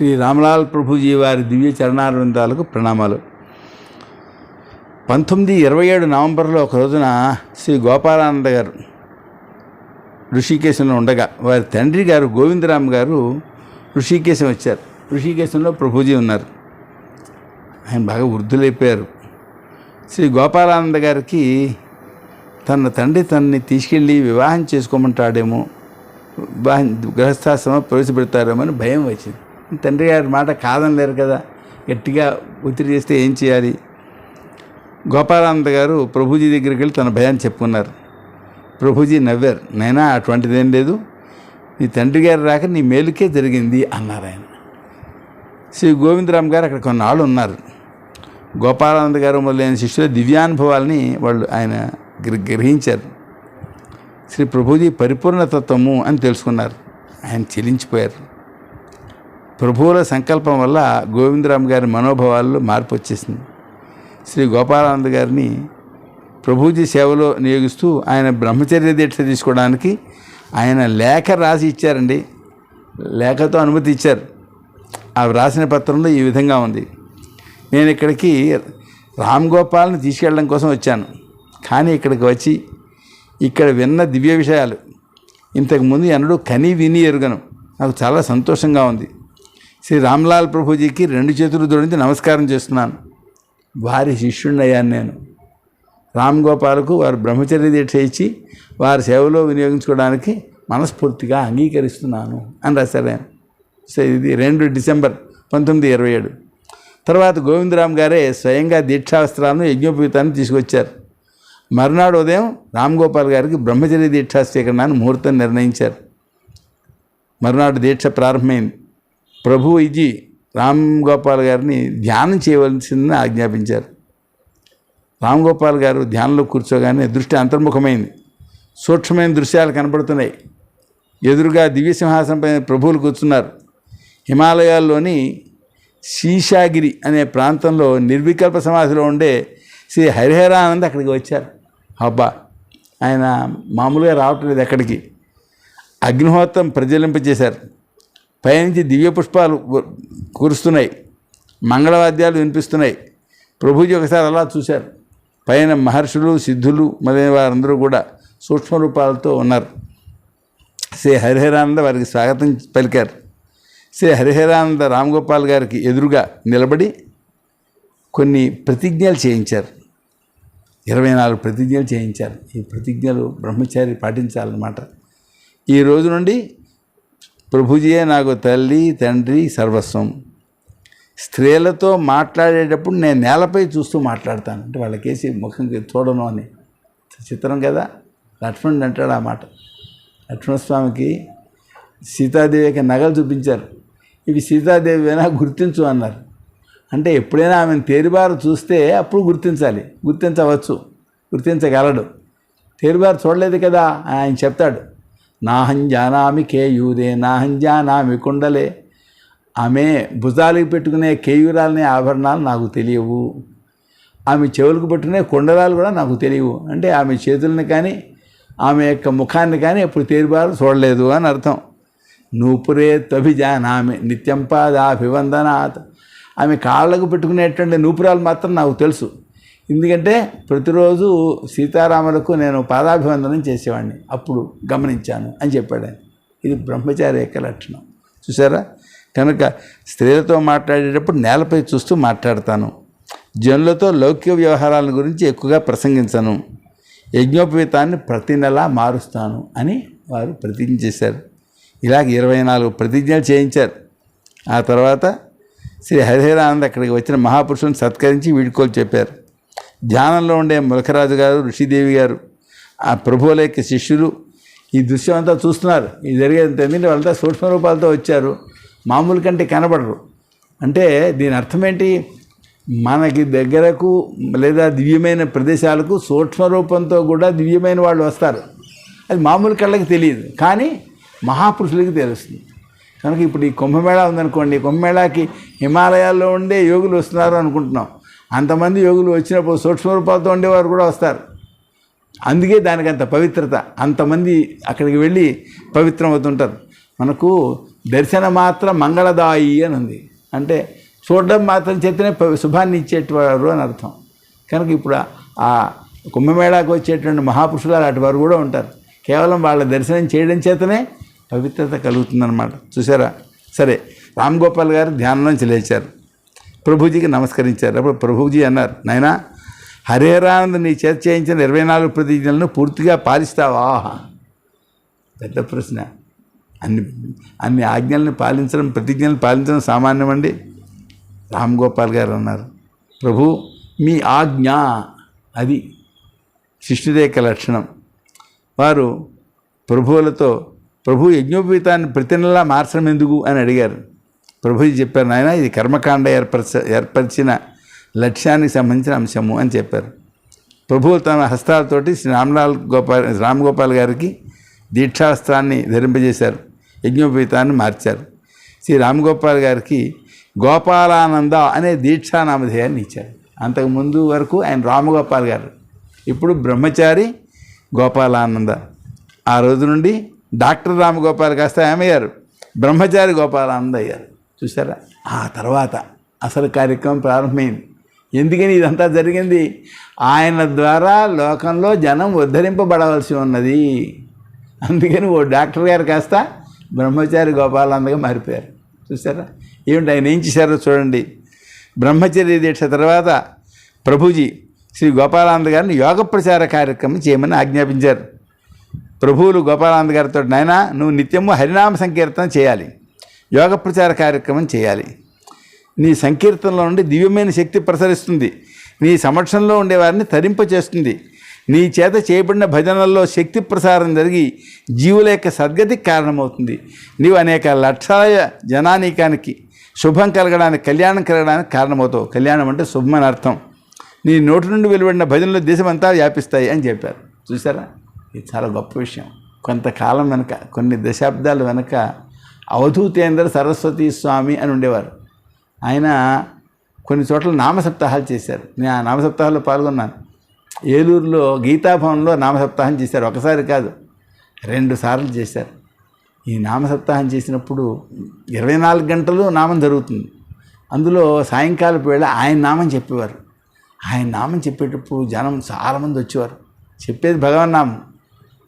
శ్రీ రామలాల్ ప్రభుజీ వారి దివ్య చరణారవిందాలకు ప్రణామాలు. పంతొమ్మిది ఇరవై ఏడు నవంబర్లో ఒక రోజున శ్రీ గోపాలానంద గారు ఋషికేశంలో ఉండగా వారి తండ్రి గారు గోవిందరామ్ గారు ఋషికేశం వచ్చారు. ఋషికేశంలో ప్రభుజీ ఉన్నారు. ఆయన బాగా వృద్ధులైపోయారు. శ్రీ గోపాలానంద గారికి తన తండ్రి తనని తీసుకెళ్ళి వివాహం చేసుకోమంటాడేమో వివాహం గృహస్థాశ్రమం ప్రవేశపెడతారేమో అని భయం వచ్చింది తండ్రి గారి మాట కాదనలేరు కదా. గట్టిగా ఒత్తిడి చేస్తే ఏం చేయాలి? గోపాలానంద గారు ప్రభుజీ దగ్గరికి వెళ్ళి తన భయాన్ని చెప్పుకున్నారు. ప్రభుజీ నవ్వారు నైనా అటువంటిదేం లేదు. నీ తండ్రి గారు రాక నీ మేలుకే జరిగింది అన్నారు ఆయన. శ్రీ గోవిందరామ్ గారు అక్కడ కొన్నాళ్ళు ఉన్నారు. గోపాలానంద గారు మొదలైన శిష్యుల దివ్యానుభవాల్ని వాళ్ళు ఆయన గ్రహించారు. శ్రీ ప్రభుజీ పరిపూర్ణతత్వము అని తెలుసుకున్నారు. ఆయన చెలించిపోయారు. ప్రభువుల సంకల్పం వల్ల గోవిందరామ్ గారి మనోభావాల్లో మార్పు వచ్చేసింది. శ్రీ గోపాలానంద గారిని ప్రభుజీ సేవలో నియోగిస్తూ ఆయన బ్రహ్మచర్య దీక్ష తీసుకోవడానికి ఆయన లేఖ రాసి ఇచ్చారండి. లేఖతో అనుమతి ఇచ్చారు. ఆ వ్రాసిన పత్రంలో ఈ విధంగా ఉంది. నేను ఇక్కడికి రామ్ గోపాల్ని తీసుకెళ్ళడం కోసం వచ్చాను. కానీ ఇక్కడికి వచ్చి ఇక్కడ విన్న దివ్య విషయాలు. ఇంతకుముందు ఎన్నడూ కని విని ఎరుగను. నాకు చాలా సంతోషంగా ఉంది. శ్రీ రామ్లాల్ ప్రభుజీకి రెండు చేతులు జోడించి నమస్కారం చేస్తున్నాను. వారి శిష్యుణ్ణయ్యాను నేను. రామ్ గోపాల్కు వారు బ్రహ్మచర్య దీక్ష ఇచ్చి వారి సేవలో వినియోగించుకోవడానికి మనస్ఫూర్తిగా అంగీకరిస్తున్నాను అని రాశారు నేను సో ఇది రెండు డిసెంబర్ పంతొమ్మిది ఇరవై ఏడు. తర్వాత గోవిందరామ్ గారే స్వయంగా దీక్షాస్త్రాలను యజ్ఞోపవీతాన్ని తీసుకొచ్చారు. మర్నాడు ఉదయం రామ్ గోపాల్ గారికి బ్రహ్మచర్య దీక్షా స్వీకరణాన్ని ముహూర్తం నిర్ణయించారు. మర్నాడు దీక్ష ప్రారంభమైంది. ప్రభు ఇజీ రామ్ గోపాల్ గారిని ధ్యానం చేయవలసిందని ఆజ్ఞాపించారు. రామ్ గోపాల్ గారు ధ్యానంలో కూర్చోగానే దృష్టి అంతర్ముఖమైంది. సూక్ష్మమైన దృశ్యాలు కనబడుతున్నాయి. ఎదురుగా దివ్యసింహాసనంపై ప్రభువులు కూర్చున్నారు. హిమాలయాల్లోని శీషాగిరి అనే ప్రాంతంలో నిర్వికల్ప సమాధిలో ఉండే శ్రీ హరిహరానంద్ అక్కడికి వచ్చారు. అబ్బా! ఆయన మామూలుగా రావట్లేదు ఎక్కడికి. అగ్నిహోత్రం ప్రజ్వలింపజేశారు. పైనుంచి దివ్య పుష్పాలు కురుస్తున్నాయి. మంగళవాద్యాలు వినిపిస్తున్నాయి. ప్రభుజీ ఒకసారి అలా చూశారు. పైన మహర్షులు సిద్ధులు మొదలైన వారందరూ కూడా సూక్ష్మ రూపాలతో ఉన్నారు. శ్రీ హరిహరానంద వారికి స్వాగతం పలికారు. శ్రీ హరిహరానంద రామ్ గోపాల్ గారికి ఎదురుగా నిలబడి కొన్ని ప్రతిజ్ఞలు చేయించారు. ఇరవై నాలుగు ప్రతిజ్ఞలు చేయించారు. ఈ ప్రతిజ్ఞలు బ్రహ్మచారి పాటించాలన్నమాట. ఈ రోజు నుండి ప్రభుజీయే నాకు తల్లి తండ్రి సర్వస్వం. స్త్రీలతో మాట్లాడేటప్పుడు నేను నేలపై చూస్తూ మాట్లాడతాను. అంటే వాళ్ళకేసి ముఖం చూడను అని. చిత్రం కదా? లక్ష్మణుడు అంటాడు ఆ మాట. లక్ష్మణస్వామికి సీతాదేవికి నగలు చూపించారు. ఇవి సీతాదేవినా గుర్తించు అన్నారు. అంటే ఎప్పుడైనా ఆమెను తేరిబారు చూస్తే అప్పుడు గుర్తించాలి. గుర్తించవచ్చు. గుర్తించగలడు. తేరిబారు చూడలేదు కదా? ఆయన చెప్తాడు. నాహం జానామి కేయూరే నాహం జానామి కుండలే. ఆమె భుజాలకు పెట్టుకునే కేయూరాలనే ఆభరణాలు నాకు తెలియవు. ఆమె చెవులకు పెట్టుకునే కుండలాలు కూడా నాకు తెలియవు. అంటే ఆమె చేతుల్ని కానీ ఆమె యొక్క ముఖాన్ని కానీ ఎప్పుడు తీరుబారు చూడలేదు అని అర్థం. నూపురే త్వభిజానామి నిత్యం పాదాభివందనాత్. ఆమె కాళ్ళకు పెట్టుకునేటువంటి నూపురాలు మాత్రం నాకు తెలుసు. ఎందుకంటే ప్రతిరోజు సీతారాములకు నేను పాదాభివందనం చేసేవాడిని. అప్పుడు గమనించాను అని చెప్పాడు ఆయన. ఇది బ్రహ్మచారి యొక్క లక్షణం. చూసారా? కనుక స్త్రీలతో మాట్లాడేటప్పుడు నేలపై చూస్తూ మాట్లాడతాను. జనులతో లౌకిక వ్యవహారాల గురించి ఎక్కువగా ప్రసంగించను. యజ్ఞోపవీతాన్ని ప్రతి నెలా మారుస్తాను అని వారు ప్రతిజ్ఞ చేశారు. ఇలాగ ఇరవై నాలుగు ప్రతిజ్ఞలు చేయించారు. ఆ తర్వాత శ్రీ హరిహరానంద్ అక్కడికి వచ్చిన మహాపురుషులను సత్కరించి వీడుకోలు చెప్పారు. ధ్యానంలో ఉండే ములకరాజు గారు ఋషిదేవి గారు ఆ ప్రభువుల యొక్క శిష్యులు ఈ దృశ్యం అంతా చూస్తున్నారు. ఇది జరిగేది ఎందుకంటే వాళ్ళంతా సూక్ష్మ రూపాలతో వచ్చారు. మామూలు కంటే కనబడరు. అంటే దీని అర్థం ఏంటి? మనకి దగ్గరకు లేదా దివ్యమైన ప్రదేశాలకు సూక్ష్మ రూపంతో కూడా దివ్యమైన వాళ్ళు వస్తారు. అది మామూలు కళ్ళకి తెలియదు. కానీ మహాపురుషులకి తెలుస్తుంది. కనుక ఇప్పుడు ఈ కుంభమేళా ఉందనుకోండి. కుంభమేళాకి హిమాలయాల్లో ఉండే యోగులు వస్తున్నారు అనుకుంటున్నాం. అంతమంది యోగులు వచ్చినప్పుడు సూక్ష్మ రూపాలతో ఉండేవారు కూడా వస్తారు. అందుకే దానికి అంత పవిత్రత. అంతమంది అక్కడికి వెళ్ళి పవిత్రం అవుతుంటారు మనకు దర్శన మాత్రం మంగళదాయి అని ఉంది. అంటే చూడడం మాత్రం చేతనే శుభాన్ని ఇచ్చేటివారు అని అర్థం. కనుక ఇప్పుడు ఆ- కుంభమేళాకు వచ్చేటువంటి మహాపురుషులు అలాంటి వారు కూడా ఉంటారు. కేవలం వాళ్ళ దర్శనం చేయడం చేతనే పవిత్రత కలుగుతుందన్నమాట. చూసారా? సరే రామ్ గోపాల్ గారు ధ్యానం నుంచి లేచారు. ప్రభుజీకి నమస్కరించారు. అప్పుడు ప్రభుజీ అన్నారు నాయనా హరేరానంద్ నీ చేత చేయించిన ఇరవై నాలుగు ప్రతిజ్ఞలను పూర్తిగా పాలిస్తావా? పెద్ద ప్రశ్న. అన్ని అన్ని ఆజ్ఞల్ని పాలించడం ప్రతిజ్ఞలను పాలించడం సామాన్యమండి? రామ్ గోపాల్ గారు అన్నారు ప్రభు మీ ఆజ్ఞ అది శిష్యుడి లక్షణం. వారు ప్రభువులతో ప్రభు యజ్ఞోపీతాన్ని ప్రతి నెలా మార్చడం ఎందుకు? అని అడిగారు. ప్రభుజీ చెప్పారు నాయన ఇది కర్మకాండ ఏర్పరచ ఏర్పరిచిన లక్ష్యానికి సంబంధించిన అంశము అని చెప్పారు. ప్రభువు తన హస్తాలతోటి శ్రీ రామ్లాల్ గోపాల్ రామ్ గోపాల్ గారికి దీక్షాస్త్రాన్ని ధరింపజేశారు. యజ్ఞోపేతాన్ని మార్చారు. శ్రీ రామ్ గోపాల్ గారికి గోపాలానంద అనే దీక్షా నామధేయాన్ని ఇచ్చారు అంతకుముందు వరకు ఆయన రామగోపాల్ గారు. ఇప్పుడు బ్రహ్మచారి గోపాలానంద. ఆ రోజు నుండి డాక్టర్ రామగోపాల్ కాస్త ఏమయ్యారు బ్రహ్మచారి గోపాలానంద అయ్యారు. చూసారా ఆ తర్వాత అసలు కార్యక్రమం ప్రారంభమైంది. ఎందుకని ఇదంతా జరిగింది? ఆయన ద్వారా లోకంలో జనం ఉద్ధరింపబడవలసి ఉన్నది. అందుకని ఓ డాక్టర్ గారు కాస్త బ్రహ్మచారి గోపాలందగా మారిపోయారు. చూసారా ఏమిటి ఆయన ఏం చేశారో చూడండి. బ్రహ్మచర్య దీక్ష తర్వాత ప్రభుజీ శ్రీ గోపాలానంద గారిని యోగ ప్రచార కార్యక్రమం చేయమని ఆజ్ఞాపించారు. ప్రభువులు గోపాలానంద గారితో నాయన నువ్వు నిత్యము హరినామ సంకీర్తన చేయాలి. యోగ ప్రచార కార్యక్రమం చేయాలి. నీ సంకీర్తనలో నుండి దివ్యమైన శక్తి ప్రసరిస్తుంది. నీ సమక్షంలో ఉండేవారిని తరింపచేస్తుంది నీ చేత చేయబడిన భజనల్లో శక్తి ప్రసారం జరిగి జీవుల యొక్క సద్గతికి కారణమవుతుంది. నీవు అనేక లక్షల జనానీకానికి శుభం కలగడానికి కళ్యాణం కలగడానికి కారణమవుతావు. కళ్యాణం అంటే శుభం అని అర్థం. నీ నోటి నుండి వెలువడిన భజనలు దేశమంతా వ్యాపిస్తాయి అని చెప్పారు. చూసారా ఇది చాలా గొప్ప విషయం. కొంతకాలం వెనక కొన్ని దశాబ్దాలు వెనక అవధూతేంద్ర సరస్వతి స్వామి అని ఉండేవారు. ఆయన కొన్ని చోట్ల నామసప్తాహాలు చేశారు. నేను ఆ నామసప్తాహాల్లో పాల్గొన్నాను. ఏలూరులో గీతాభవన్లో నామసప్తాహం చేశారు. ఒకసారి కాదు రెండు సార్లు చేశారు. ఈ నామసప్తాహం చేసినప్పుడు ఇరవై నాలుగు గంటలు నామం జరుగుతుంది. అందులో సాయంకాలపు వేళ ఆయన నామం చెప్పేవారు. ఆయన నామం చెప్పేటప్పుడు జనం చాలామంది వచ్చేవారు. చెప్పేది భగవన్ నామం.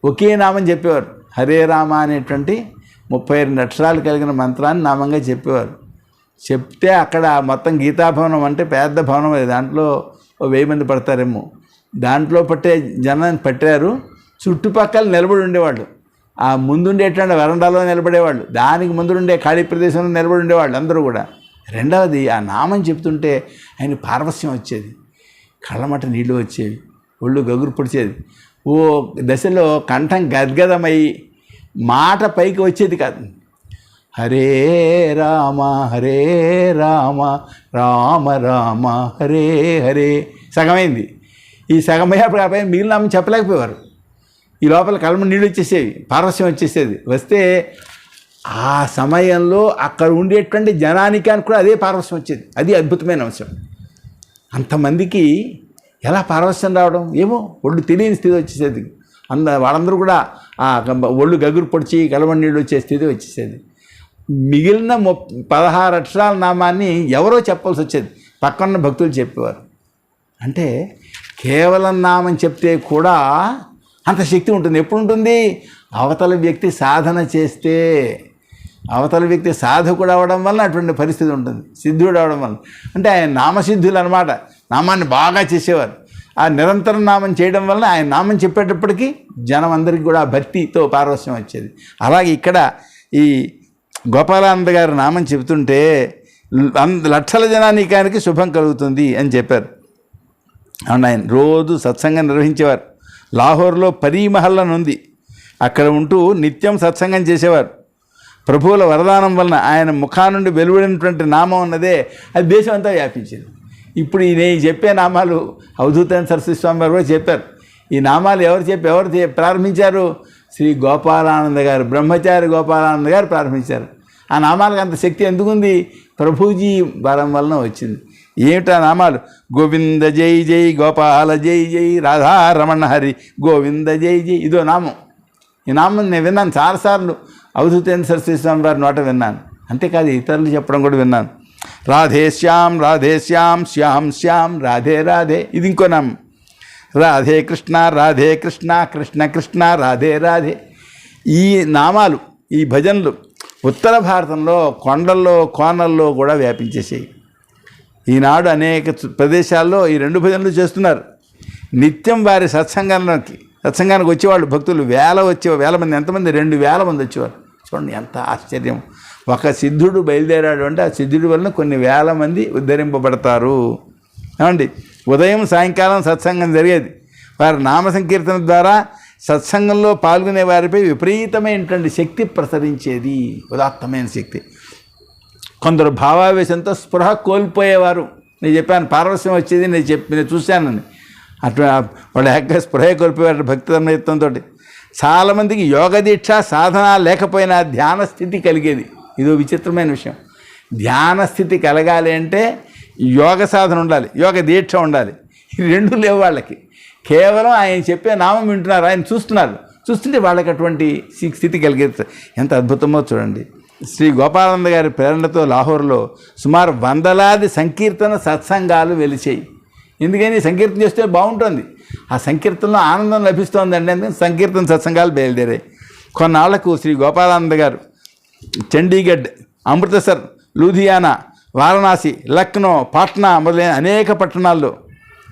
ఒకే నామం చెప్పేవారు. హరే రామ అనేటువంటి ముప్పై రెండు అక్షరాలు కలిగిన మంత్రాన్ని నామంగా చెప్పేవారు. చెప్తే అక్కడ మొత్తం గీతాభవనం అంటే పెద్ద భవనం అది. దాంట్లో ఓ వెయ్యి మంది పడతారేమో. దాంట్లో పట్టే జనాన్ని పట్టారు. చుట్టుపక్కల నిలబడి ఉండేవాళ్ళు. ఆ ముందుండేటువంటి వరండాలో నిలబడేవాళ్ళు. దానికి ముందుండే ఖాళీ ప్రదేశంలో నిలబడి ఉండేవాళ్ళు అందరూ కూడా. రెండవది ఆ నామం చెప్తుంటే ఆయన పారవస్యం వచ్చేది. కళ్ళమట నీళ్ళు వచ్చేవి. ఒళ్ళు గగురు పొడిచేది. ఓ దశలో కంఠం గద్గదమై మాట పైకి వచ్చేది కాదు. హరే రామ హరే రామ రామ రామ హరే హరే. సగమైంది. ఈ సగమయ్యేప్పుడు ఆ మిగిలిన నామం చెప్పలేకపోయేవారు. ఈ లోపల కలమ నీళ్ళు వచ్చేసేవి పారస్యం వచ్చేసేది. వస్తే ఆ సమయంలో అక్కడ ఉండేటువంటి జనానికానికి కూడా అదే పారవస్యం వచ్చేది. అది అద్భుతమైన అంశం. అంతమందికి ఎలా పారవస్యం రావడం? ఏమో ఒళ్ళు తెలియని స్థితి వచ్చేసేది. అంద వాళ్ళందరూ కూడా ఒళ్ళు గగురు పొడిచి కలవని నీళ్ళు వచ్చే స్థితి వచ్చేసేది. మిగిలిన ము పదహారు అక్షరాల నామాన్ని ఎవరో చెప్పాల్సి వచ్చేది. పక్కన భక్తులు చెప్పేవారు. అంటే కేవలం నామం చెప్తే కూడా అంత శక్తి ఉంటుంది. ఎప్పుడు ఉంటుంది అవతల వ్యక్తి సాధన చేస్తే. అవతల వ్యక్తి సాధకుడు అవడం వల్ల అటువంటి పరిస్థితి ఉంటుంది. సిద్ధుడు అవడం వల్ల. అంటే ఆయన నామసిద్ధులు అనమాట నామాన్ని బాగా చేసేవారు. ఆ నిరంతరం నామం చేయడం వలన ఆయన నామం చెప్పేటప్పటికీ జనం అందరికీ కూడా భక్తితో పారవస్యం వచ్చేది. అలాగే ఇక్కడ ఈ గోపాలానంద గారు నామం చెబుతుంటే లక్షల జనానీకానికి శుభం కలుగుతుంది అని చెప్పారు. అవును ఆయన రోజు సత్సంగం నిర్వహించేవారు. లాహోర్లో పరీ మహల్ అని ఉంది. అక్కడ ఉంటూ నిత్యం సత్సంగం చేసేవారు. ప్రభువుల వరదానం వలన ఆయన ముఖా నుండి వెలువడినటువంటి నామం ఉన్నదే. అది దేశం అంతా వ్యాపించింది. ఇప్పుడు ఈ నేను చెప్పే నామాలు అవధూతైన సరస్వతి స్వామి వారు కూడా చెప్పారు. ఈ నామాలు ఎవరు చెప్పి ఎవరు ప్రారంభించారు? శ్రీ గోపాలానంద గారు బ్రహ్మచారి గోపాలానంద గారు ప్రారంభించారు. ఆ నామాలకు అంత శక్తి ఎందుకుంది? ప్రభుజీ బలం వలన వచ్చింది. ఏమిటా నామాలు? గోవింద జై జై గోపాల జై జై రాధారమణ హరి గోవింద జై జై ఇదో నామం. ఈ నామం నేను విన్నాను చాలాసార్లు. అవధూతేంద్ర సరస్వతి స్వామి వారి నోట విన్నాను. అంతేకాదు ఇతరులు చెప్పడం కూడా విన్నాను. రాధే శ్యాం రాధే శ్యాం శ్యాం శ్యాం రాధే రాధే. ఇది ఇంకో నామం. రాధే కృష్ణ రాధే కృష్ణ కృష్ణ కృష్ణ రాధే రాధే. ఈ నామాలు ఈ భజనలు ఉత్తర భారతంలో కొండల్లో కోనల్లో కూడా వ్యాపించేసాయి ఈనాడు అనేక ప్రదేశాల్లో ఈ రెండు భజనలు చేస్తున్నారు. నిత్యం వారి సత్సంగానికి సత్సంగానికి వచ్చేవాళ్ళు భక్తులు వేల వచ్చే వేల మంది ఎంతమంది? రెండు వేల మంది వచ్చేవారు. చూడండి ఎంత ఆశ్చర్యం. ఒక సిద్ధుడు బయలుదేరాడు అంటే ఆ సిద్ధుడి వలన కొన్ని వేల మంది ఉద్ధరింపబడతారు. ఏమండి? ఉదయం సాయంకాలం సత్సంగం జరిగేది. వారి నామ సంకీర్తన ద్వారా సత్సంగంలో పాల్గొనే వారిపై విపరీతమైనటువంటి శక్తి ప్రసరించేది. ఉదాత్తమైన శక్తి. కొందరు భావావేశంతో స్పృహ కోల్పోయేవారు. నేను చెప్పాను పారవస్యం వచ్చేది నేను చెప్పి నేను చూశానని. అటు వాళ్ళ యొక్క స్పృహ కోల్పోయేవారు భక్తి తన్మయత్వంతో చాలామందికి యోగ దీక్ష సాధన లేకపోయినా ధ్యాన స్థితి కలిగేది. ఇదో విచిత్రమైన విషయం. ధ్యాన స్థితి కలగాలి అంటే యోగ సాధన ఉండాలి యోగ దీక్ష ఉండాలి. రెండు లేవు వాళ్ళకి. కేవలం ఆయన చెప్పే నామం వింటున్నారు ఆయన చూస్తున్నారు. చూస్తుంటే వాళ్ళకి అటువంటి స్థితి కలిగేది. ఎంత అద్భుతమో చూడండి. శ్రీ గోపాలంద గారి ప్రేరణతో లాహోర్లో సుమారు వందలాది సంకీర్తన సత్సంగాలు వెలిచాయి. ఎందుకని సంకీర్తన చేస్తే బాగుంటుంది. ఆ సంకీర్తనలో ఆనందం లభిస్తోందండి. అందుకని సంకీర్తన సత్సంగాలు బయలుదేరాయి. కొన్నాళ్ళకు శ్రీ గోపాలానంద గారు చండీగఢ్ అమృతసర్ లూధియానా వారణాసి లక్నో పాట్నా మొదలైన అనేక పట్టణాల్లో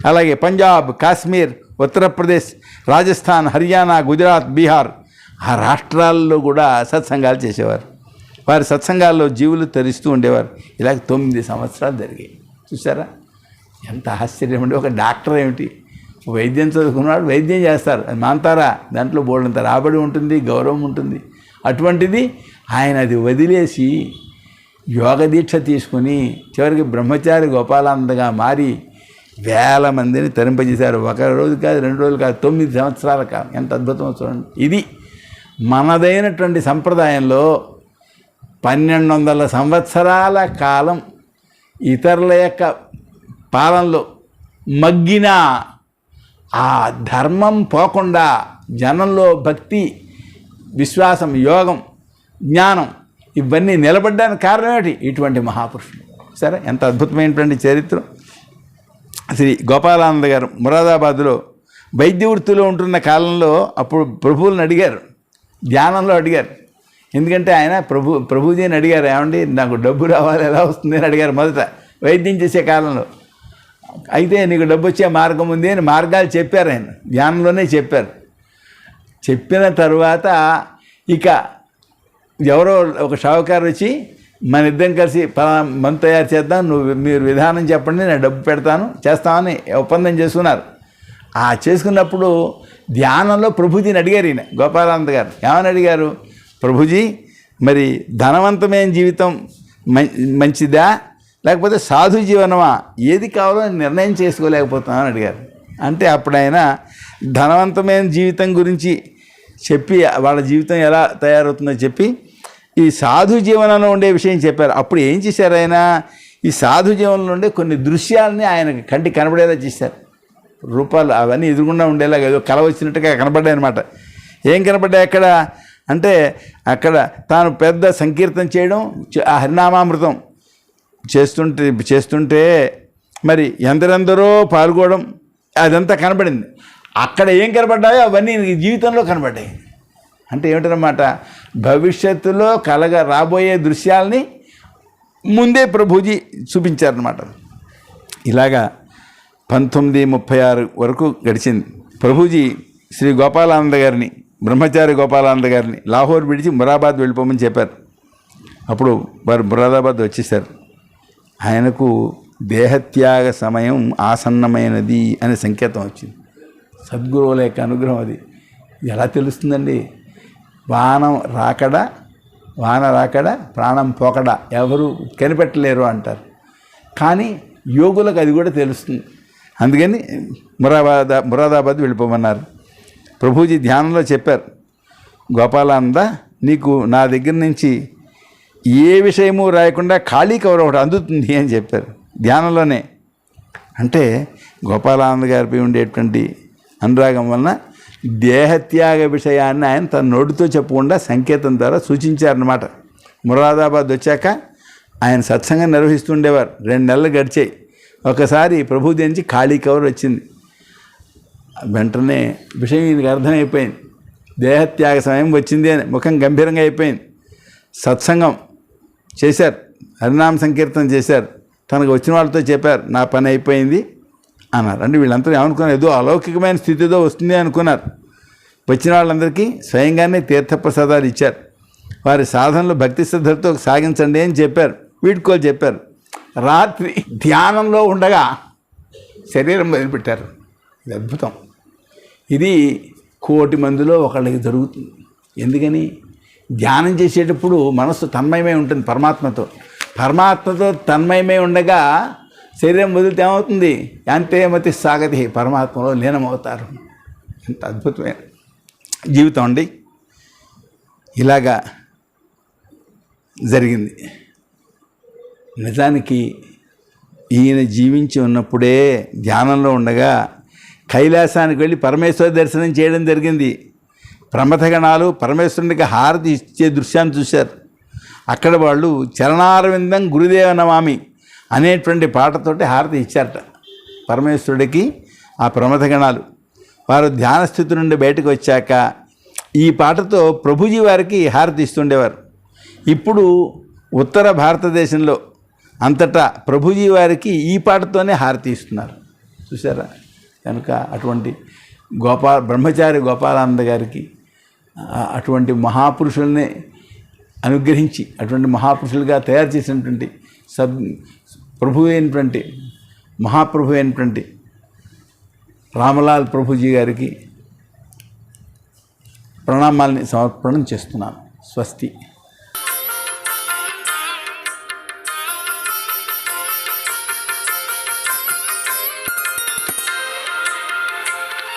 అలాగే పంజాబ్ కాశ్మీర్ ఉత్తరప్రదేశ్ రాజస్థాన్ హర్యానా గుజరాత్ బీహార్ ఆ రాష్ట్రాల్లో కూడా సత్సంగాలు చేసేవారు. వారి సత్సంగాల్లో జీవులు తరిస్తూ ఉండేవారు. ఇలాగ తొమ్మిది సంవత్సరాలు జరిగాయి. చూసారా ఎంత ఆశ్చర్యం అండి ఒక డాక్టర్ ఏమిటి? వైద్యం చదువుకున్నాడు వైద్యం చేస్తారు. అది మాంతారా? దాంట్లో బోల్డంత రాబడి ఉంటుంది గౌరవం ఉంటుంది. అటువంటిది ఆయన అది వదిలేసి యోగ దీక్ష తీసుకుని చివరికి బ్రహ్మచారి గోపాలందగా మారి వేల మందిని తరింపజేశారు. ఒక రోజు కాదు రెండు రోజులు కాదు తొమ్మిది సంవత్సరాల కాలం. ఎంత అద్భుతమో చూడండి. ఇది మనదైనటువంటి సంప్రదాయంలో పన్నెండు వందల సంవత్సరాల కాలం ఇతరుల యొక్క పాలనలో మగ్గిన ఆ ధర్మం పోకుండా జనంలో భక్తి విశ్వాసం యోగం జ్ఞానం ఇవన్నీ నిలబడ్డానికి కారణం ఏంటి ఇటువంటి మహాపురుషులు. సరే ఎంత అద్భుతమైనటువంటి చరిత్ర. శ్రీ గోపాలానంద గారు మురాదాబాద్లో వైద్య వృత్తిలో ఉంటున్న కాలంలో అప్పుడు ప్రభువులను అడిగారు. ధ్యానంలో అడిగారు. ఎందుకంటే ఆయన ప్రభు ప్రభుజీని అడిగారు ఏమండి నాకు డబ్బు రావాలి ఎలా వస్తుంది? అని అడిగారు మొదట. వైద్యం చేసే కాలంలో. అయితే నీకు డబ్బు వచ్చే మార్గం ఉంది అని మార్గాలు చెప్పారు ఆయన. ధ్యానంలోనే చెప్పారు. చెప్పిన తర్వాత ఇక ఎవరో ఒక షావుకారు వచ్చి మన ఇద్దరం కలిసి పలానా మందు తయారు చేద్దాం నువ్వు మీరు విధానం చెప్పండి నేను డబ్బు పెడతాను చేస్తామని ఒప్పందం చేసుకున్నారు. ఆ చేసుకున్నప్పుడు ధ్యానంలో ప్రభుజీని అడిగారు ఈయన గోపాలానంద గారు. ఏమని అడిగారు? ప్రభుజీ మరి ధనవంతమైన జీవితం మంచిదా? లేకపోతే సాధు జీవనమా? ఏది కావాలో నిర్ణయం చేసుకోలేకపోతున్నామని అడిగారు. అంటే అప్పుడు ఆయన ధనవంతమైన జీవితం గురించి చెప్పి వాళ్ళ జీవితం ఎలా తయారవుతుందో చెప్పి ఈ సాధు జీవనంలో ఉండే విషయం చెప్పారు. అప్పుడు ఏం చేశారు ఆయన? ఈ సాధు జీవనంలో ఉండే కొన్ని దృశ్యాలని ఆయన కంటికి కనబడేలా చేశారు. రూపాలు అవన్నీ ఎదురుకుండా ఉండేలాగా ఏదో కల వచ్చినట్టుగా కనబడ్డాయి అనమాట ఏం కనబడ్డాయి అక్కడ? అంటే అక్కడ తాను పెద్ద సంకీర్తన చేయడం ఆ హరినామామృతం. చేస్తుంటే చేస్తుంటే మరి ఎందరెందరో పాల్గొనడం అదంతా కనబడింది. అక్కడ ఏం కనబడ్డాయో అవన్నీ జీవితంలో కనబడ్డాయి. అంటే ఏమిటనమాట భవిష్యత్తులో కలగ రాబోయే దృశ్యాల్ని ముందే ప్రభుజీ చూపించారనమాట ఇలాగా పంతొమ్మిది ముప్పై ఆరు వరకు గడిచింది. ప్రభుజీ శ్రీ గోపాలానంద గారిని బ్రహ్మచారి గోపాలానంద గారిని లాహోర్ విడిచి మురాబాద్ వెళ్ళిపోమని చెప్పారు. అప్పుడు వారు మురాదాబాద్ వచ్చేసారు. ఆయనకు దేహత్యాగ సమయం ఆసన్నమైనది అనే సంకేతం వచ్చింది. సద్గురువుల యొక్క అనుగ్రహం అది. ఎలా తెలుస్తుందండి? వానం రాకడ వాన రాకడ ప్రాణం పోకడ ఎవరు కనిపెట్టలేరు అంటారు. కానీ యోగులకు అది కూడా తెలుస్తుంది. అందుకని మురాబాద్ మురాదాబాద్ వెళ్ళిపోమన్నారు. ప్రభుజీ ధ్యానంలో చెప్పారు గోపాలానంద నీకు నా దగ్గర నుంచి ఏ విషయము రాయకుండా ఖాళీ కవర్ ఒకటి అందుతుంది అని చెప్పారు. ధ్యానంలోనే. అంటే గోపాలానంద గారిపై ఉండేటువంటి అనురాగం వలన దేహత్యాగ విషయాన్ని ఆయన తన నోటితో చెప్పకుండా సంకేతం ద్వారా సూచించారన్నమాట. మురాదాబాద్ వచ్చాక ఆయన సత్సంగం నిర్వహిస్తుండేవారు. రెండు నెలలు గడిచాయి. ఒకసారి ప్రభు నుంచి ఖాళీ కవర్ వచ్చింది. వెంటనే విషయం ఈయనకి అర్థమైపోయింది. దేహత్యాగ సమయం వచ్చింది అని ముఖం గంభీరంగా అయిపోయింది. సత్సంగం చేశారు. హరినామ సంకీర్తన చేశారు. తనకు వచ్చిన వాళ్ళతో చెప్పారు నా పని అయిపోయింది అన్నారు. అంటే వీళ్ళంతా ఏమనుకున్నారు? ఏదో అలౌకికమైన స్థితితో వస్తుంది అనుకున్నారు. వచ్చిన వాళ్ళందరికీ స్వయంగానే తీర్థప్రసాదాలు ఇచ్చారు. వారి సాధనలు భక్తి శ్రద్ధలతో సాగించండి అని చెప్పారు. వీడుకోలు చెప్పారు. రాత్రి ధ్యానంలో ఉండగా శరీరం వదిలిపెట్టారు. ఇది అద్భుతం. ఇది కోటి మందిలో ఒకళ్ళకి జరుగుతుంది. ఎందుకని? ధ్యానం చేసేటప్పుడు మనస్సు తన్మయమై ఉంటుంది పరమాత్మతో. పరమాత్మతో తన్మయమై ఉండగా శరీరం వదిలితే ఏమవుతుంది? యాంతేమతి సాగతి పరమాత్మలో లీనమవుతారు. ఎంత అద్భుతమైన జీవితం అండి. ఇలాగా జరిగింది. నిజానికి ఈయన జీవించి ఉన్నప్పుడే ధ్యానంలో ఉండగా కైలాసానికి వెళ్ళి పరమేశ్వర దర్శనం చేయడం జరిగింది. ప్రమథగణాలు పరమేశ్వరునికి హారతి ఇచ్చే దృశ్యాన్ని చూశారు. అక్కడ వాళ్ళు చరణారవిందం గురుదేవ నమామి అనేటువంటి పాటతోటి హారతి ఇచ్చారట పరమేశ్వరుడికి ఆ ప్రమథగణాలు. వారు ధ్యానస్థితి నుండి బయటకు వచ్చాక ఈ పాటతో ప్రభుజీ వారికి హారతి ఇస్తుండేవారు. ఇప్పుడు ఉత్తర భారతదేశంలో అంతటా ప్రభుజీ వారికి ఈ పాటతోనే హారతి ఇస్తున్నారు. చూసారా కనుక అటువంటి గోపాల బ్రహ్మచారి గోపాలానంద గారికి అటువంటి మహాపురుషుల్ని అనుగ్రహించి అటువంటి మహాపురుషులుగా తయారు చేసినటువంటి సబ్ ప్రభు అయినటువంటి మహాప్రభు అయినటువంటి రామలాల్ ప్రభుజీ గారికి ప్రణామాల్ని సమర్పణం చేస్తున్నాను. స్వస్తి.